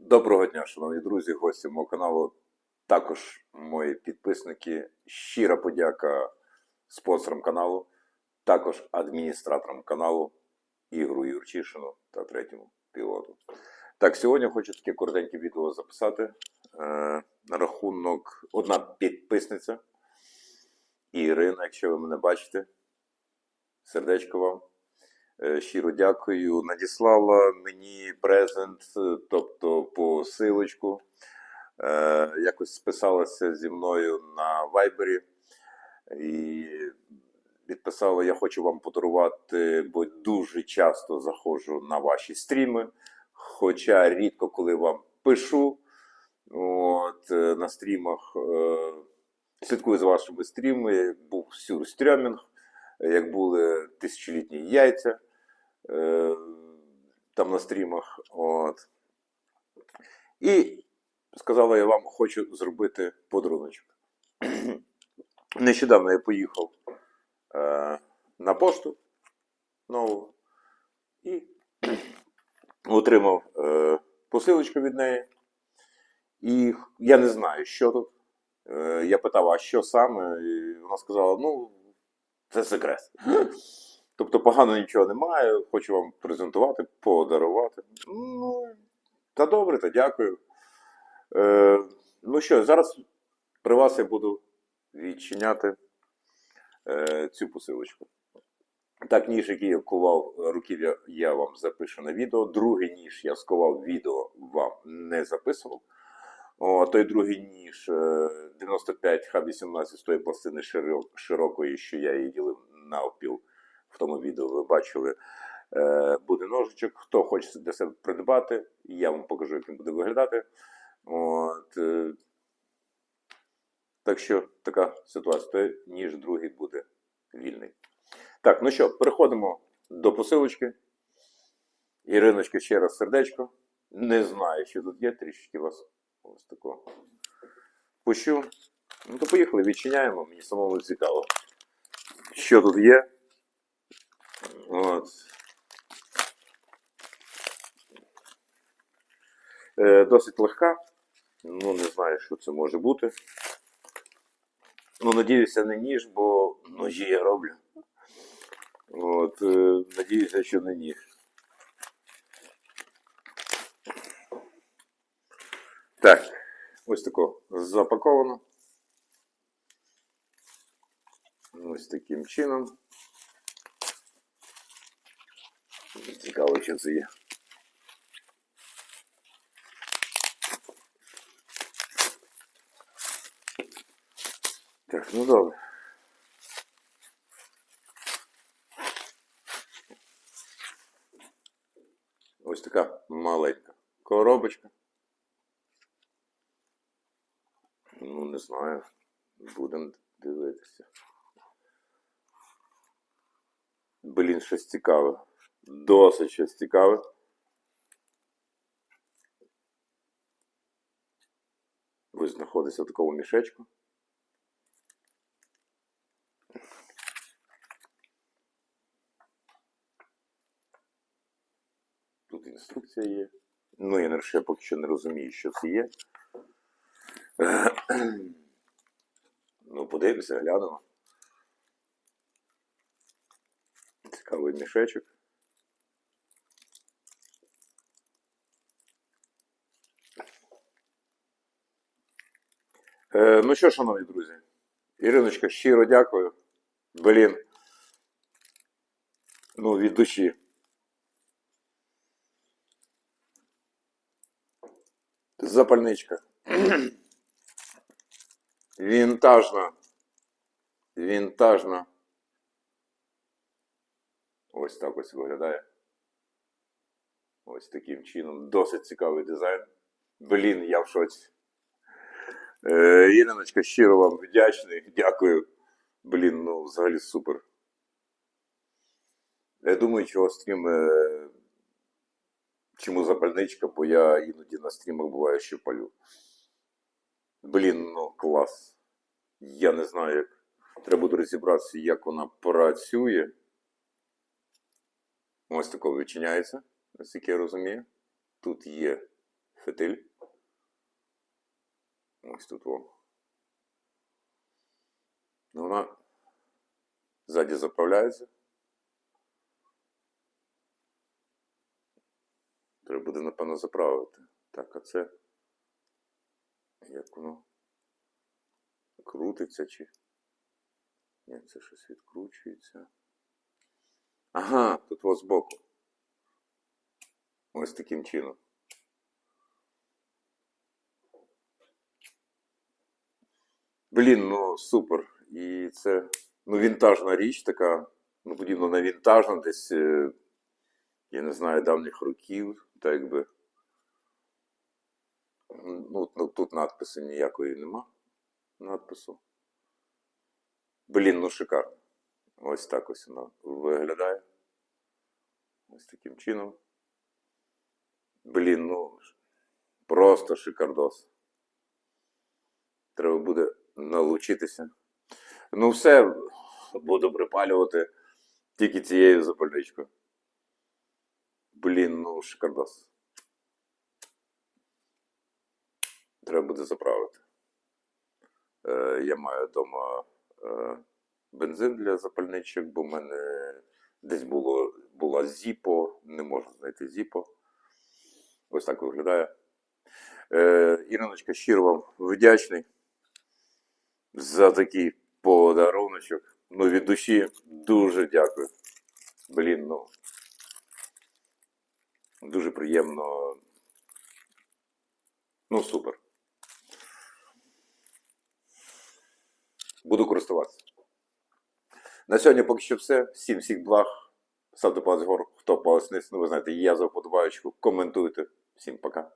Доброго дня, шановні друзі, гості мого каналу, також мої підписники. Щира подяка спонсорам каналу, також адміністраторам каналу Ігору Юрчишину та третьому пілоту. Так, сьогодні хочу таке коротеньке відео записати е, на рахунок одна підписниця Ірина, якщо ви мене бачите. Сердечко вам. Е, Щиро дякую. Надіслала мені презент, е, тобто посилочку. Е, Якось списалася зі мною на Вайбері і відписала: Я хочу вам подарувати, бо дуже часто заходжу на ваші стріми. Хоча рідко коли вам пишу. От, на стрімах слідкую за вашими стрімами. Був сюрстрямінг, як були тисячолітні яйця е, там на стрімах. От. І сказала я вам, хочу зробити подаруночок. Нещодавно я поїхав е, на пошту нову і отримав е, посилочку від неї. І я не знаю, що тут. Е, я питав, а що саме? І вона сказала: ну, це секрет. Тобто погано нічого немає, хочу вам презентувати, подарувати. Ну, та добре, та дякую. Е, ну що, зараз при вас я буду відчиняти е, цю посилочку. Так, ніж, який я вкував руків'я, я вам запишу на відео. Другий ніж я сковав відео, вам не записував. О, той другий ніж е, 95 Х18 з тої пластини широкої, що я її ділив на опіл. В тому відео ви бачили, е, буде ножичок. Хто хоче для себе придбати, я вам покажу, як він буде виглядати. От, е, так що така ситуація, ніж другий буде вільний. Так, ну що, переходимо до посилочки. Іриночка, ще раз сердечко. Не знаю, що тут є, трішки вас ось такого пущу. Ну то поїхали, відчиняємо, мені самому цікаво. Що тут є? От. Е, досить легка. Ну, не знаю, що це може бути. Ну, надіюся, не ніж, бо ножі я роблю. От, е, надіюся, що не ніж. Так, ось тако запаковано. Ось таким чином. Цікаво. Так, ну добре. Ось така маленька коробочка. Ну, не знаю. Будемо дивитися. Блін, щось цікаве. Досить щось цікаве. Ось знаходиться в такому мішечку. Тут інструкція є. Ну, я ще поки що не розумію, що це є. Ну, подивимося, глянемо. Цікавий мішечок. Е, ну що, шановні друзі, Іриночка, щиро дякую. Блін. Ну, від душі. Запальничка. Вінтажна. Вінтажна. Ось так ось виглядає. Ось таким чином. Досить цікавий дизайн. Блін, я в шоці. Е, Іриночка, щиро вам вдячний. Дякую. Блін, ну взагалі супер. Я думаю, чого стрім. Е, чому запальничка, бо я іноді на стрімах буває, що палю. Блін, ну клас. Я не знаю, як. Треба буде розібратися, як вона працює. Ось тако відчиняється, наскільки я розумію. Тут є фитиль. Ось тут во. Вона ззаді заправляється. Треба буде, напевно, заправити. Так, а це. Як воно? Крутиться чи. Ні, це щось відкручується. Ага, тут ось збоку. Ось таким чином. Блін, ну супер. І це ну, вінтажна річ така, ну, подібно на вінтажну, десь, е, я не знаю, давніх років, так якби. Ну, ну, тут надписи ніякої нема. Надпису. Блін, ну шикарно. Ось так ось воно виглядає. Ось таким чином. Блін, ну просто шикардос. Треба буде налучитися. Ну, все, буду припалювати тільки цією запальничкою. Блін, ну шикардос. Треба буде заправити. Е, я маю вдома е, бензин для запальничок, бо в мене десь було, була Зіпо, не можу знайти Зіпо. Ось так виглядає. Е, Іриночка, щиро вам вдячний за такий подаруночок. Ну, від душі дуже дякую. Блін, ну. Дуже приємно. Ну, супер. Буду користуватися. На сьогодні поки що все. Всім всіх благ. Ставте палець вгору, хто палець вниз. Ну, ви знаєте, я за вподобаючку. Коментуйте. Всім пока.